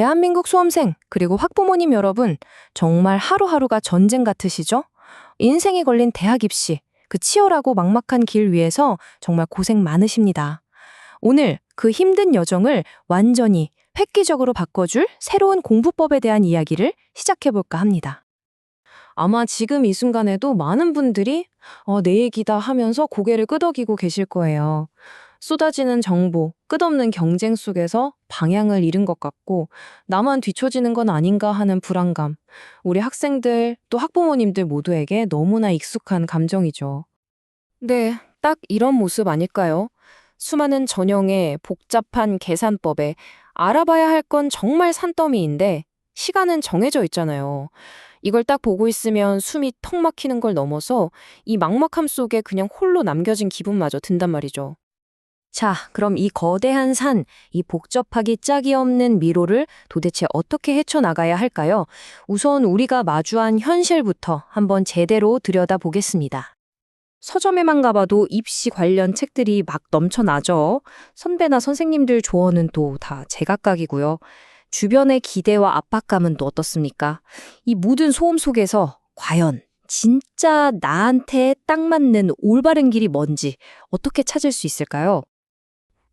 대한민국 수험생, 그리고 학부모님 여러분, 정말 하루하루가 전쟁 같으시죠? 인생이 걸린 대학 입시, 그 치열하고 막막한 길 위에서 정말 고생 많으십니다. 오늘 그 힘든 여정을 완전히 획기적으로 바꿔줄 새로운 공부법에 대한 이야기를 시작해볼까 합니다. 아마 지금 이 순간에도 많은 분들이 어, 내 얘기다 하면서 고개를 끄덕이고 계실 거예요. 쏟아지는 정보, 끝없는 경쟁 속에서 방향을 잃은 것 같고 나만 뒤처지는 건 아닌가 하는 불안감. 우리 학생들 또 학부모님들 모두에게 너무나 익숙한 감정이죠. 네, 딱 이런 모습 아닐까요? 수많은 전형의 복잡한 계산법에 알아봐야 할 건 정말 산더미인데 시간은 정해져 있잖아요. 이걸 딱 보고 있으면 숨이 턱 막히는 걸 넘어서 이 막막함 속에 그냥 홀로 남겨진 기분마저 든단 말이죠. 자, 그럼 이 거대한 산, 이 복잡하기 짝이 없는 미로를 도대체 어떻게 헤쳐나가야 할까요? 우선 우리가 마주한 현실부터 한번 제대로 들여다보겠습니다. 서점에만 가봐도 입시 관련 책들이 막 넘쳐나죠. 선배나 선생님들 조언은 또 다 제각각이고요. 주변의 기대와 압박감은 또 어떻습니까? 이 모든 소음 속에서 과연 진짜 나한테 딱 맞는 올바른 길이 뭔지 어떻게 찾을 수 있을까요?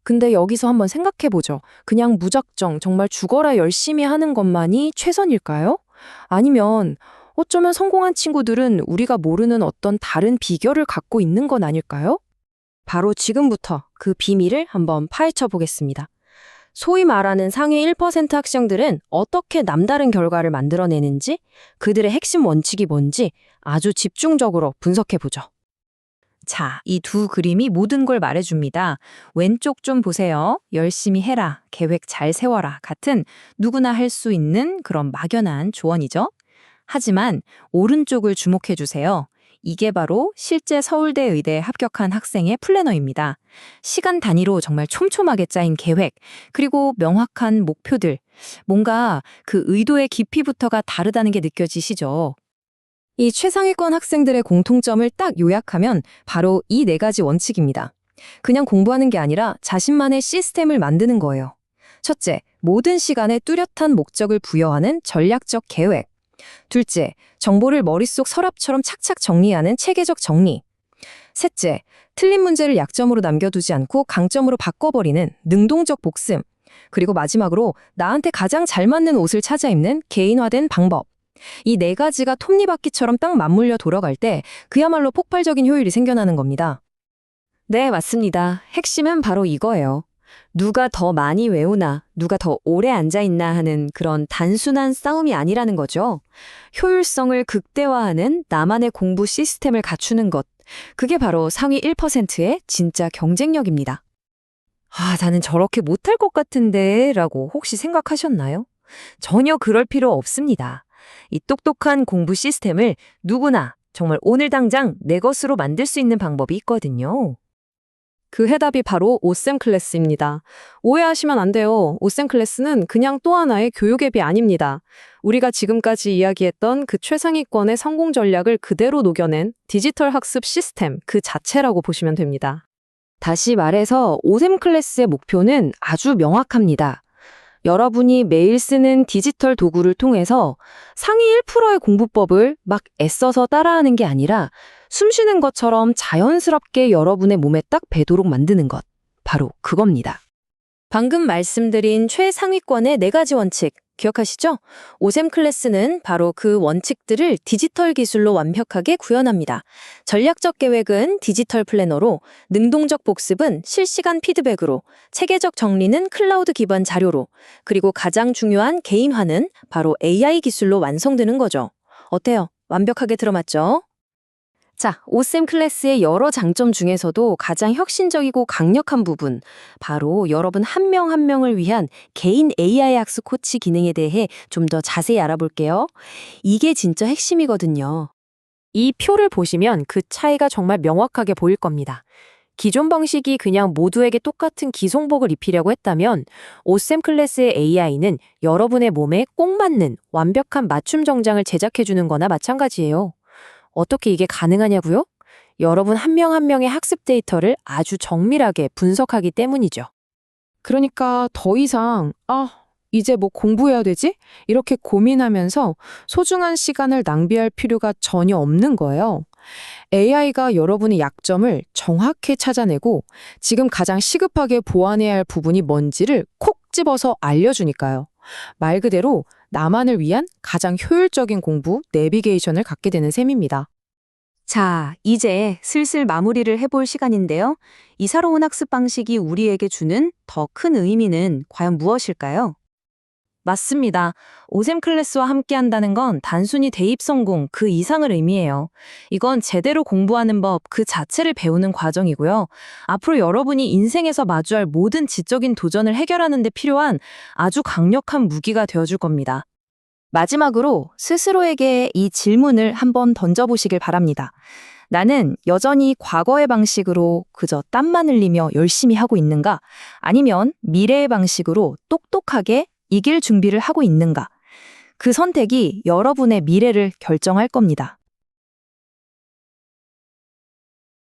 근데 여기서 한번 생각해 보죠. 그냥 무작정 정말 죽어라 열심히 하는 것만이 최선일까요? 아니면 어쩌면 성공한 친구들은 우리가 모르는 어떤 다른 비결을 갖고 있는 건 아닐까요? 바로 지금부터 그 비밀을 한번 파헤쳐 보겠습니다. 소위 말하는 상위 1% 학생들은 어떻게 남다른 결과를 만들어내는지, 그들의 핵심 원칙이 뭔지 아주 집중적으로 분석해 보죠. 자, 이 두 그림이 모든 걸 말해줍니다. 왼쪽 좀 보세요. 열심히 해라, 계획 잘 세워라 같은 누구나 할 수 있는 그런 막연한 조언이죠. 하지만 오른쪽을 주목해 주세요. 이게 바로 실제 서울대 의대에 합격한 학생의 플래너입니다. 시간 단위로 정말 촘촘하게 짜인 계획, 그리고 명확한 목표들. 뭔가 그 의도의 깊이부터가 다르다는 게 느껴지시죠? 이 최상위권 학생들의 공통점을 딱 요약하면 바로 이 네 가지 원칙입니다. 그냥 공부하는 게 아니라 자신만의 시스템을 만드는 거예요. 첫째, 모든 시간에 뚜렷한 목적을 부여하는 전략적 계획. 둘째, 정보를 머릿속 서랍처럼 착착 정리하는 체계적 정리. 셋째, 틀린 문제를 약점으로 남겨두지 않고 강점으로 바꿔버리는 능동적 복습. 그리고 마지막으로 나한테 가장 잘 맞는 옷을 찾아 입는 개인화된 방법. 이 네 가지가 톱니바퀴처럼 딱 맞물려 돌아갈 때 그야말로 폭발적인 효율이 생겨나는 겁니다. 네, 맞습니다. 핵심은 바로 이거예요. 누가 더 많이 외우나, 누가 더 오래 앉아있나 하는 그런 단순한 싸움이 아니라는 거죠. 효율성을 극대화하는 나만의 공부 시스템을 갖추는 것. 그게 바로 상위 1%의 진짜 경쟁력입니다. 아, 나는 저렇게 못할 것 같은데, 라고 혹시 생각하셨나요? 전혀 그럴 필요 없습니다. 이 똑똑한 공부 시스템을 누구나 정말 오늘 당장 내 것으로 만들 수 있는 방법이 있거든요. 그 해답이 바로 오셈 클래스입니다. 오해하시면 안 돼요. 오셈 클래스는 그냥 또 하나의 교육 앱이 아닙니다. 우리가 지금까지 이야기했던 그 최상위권의 성공 전략을 그대로 녹여낸 디지털 학습 시스템 그 자체라고 보시면 됩니다. 다시 말해서 오셈 클래스의 목표는 아주 명확합니다. 여러분이 매일 쓰는 디지털 도구를 통해서 상위 1%의 공부법을 막 애써서 따라하는 게 아니라 숨 쉬는 것처럼 자연스럽게 여러분의 몸에 딱 배도록 만드는 것. 바로 그겁니다. 방금 말씀드린 최상위권의 네 가지 원칙 기억하시죠? 오셈 클래스는 바로 그 원칙들을 디지털 기술로 완벽하게 구현합니다. 전략적 계획은 디지털 플래너로, 능동적 복습은 실시간 피드백으로, 체계적 정리는 클라우드 기반 자료로, 그리고 가장 중요한 개인화는 바로 AI 기술로 완성되는 거죠. 어때요? 완벽하게 들어맞죠? 자, 오셈 클래스의 여러 장점 중에서도 가장 혁신적이고 강력한 부분, 바로 여러분 한명한 명을 위한 개인 AI 학습 코치 기능에 대해 좀 더 자세히 알아볼게요. 이게 진짜 핵심이거든요. 이 표를 보시면 그 차이가 정말 명확하게 보일 겁니다. 기존 방식이 그냥 모두에게 똑같은 기성복을 입히려고 했다면 오셈 클래스의 AI는 여러분의 몸에 꼭 맞는 완벽한 맞춤 정장을 제작해주는 거나 마찬가지예요. 어떻게 이게 가능하냐고요? 여러분 한 명 한 명의 학습 데이터를 아주 정밀하게 분석하기 때문이죠. 그러니까 더 이상 아, 이제 뭐 공부해야 되지? 이렇게 고민하면서 소중한 시간을 낭비할 필요가 전혀 없는 거예요. AI가 여러분의 약점을 정확히 찾아내고 지금 가장 시급하게 보완해야 할 부분이 뭔지를 콕 집어서 알려주니까요. 말 그대로 나만을 위한 가장 효율적인 공부, 내비게이션을 갖게 되는 셈입니다. 자, 이제 슬슬 마무리를 해볼 시간인데요. 이 새로운 학습 방식이 우리에게 주는 더 큰 의미는 과연 무엇일까요? 맞습니다. 오셈 클래스와 함께 한다는 건 단순히 대입 성공 그 이상을 의미해요. 이건 제대로 공부하는 법 그 자체를 배우는 과정이고요. 앞으로 여러분이 인생에서 마주할 모든 지적인 도전을 해결하는 데 필요한 아주 강력한 무기가 되어줄 겁니다. 마지막으로 스스로에게 이 질문을 한번 던져보시길 바랍니다. 나는 여전히 과거의 방식으로 그저 땀만 흘리며 열심히 하고 있는가? 아니면 미래의 방식으로 똑똑하게 이길 준비를 하고 있는가? 그 선택이 여러분의 미래를 결정할 겁니다.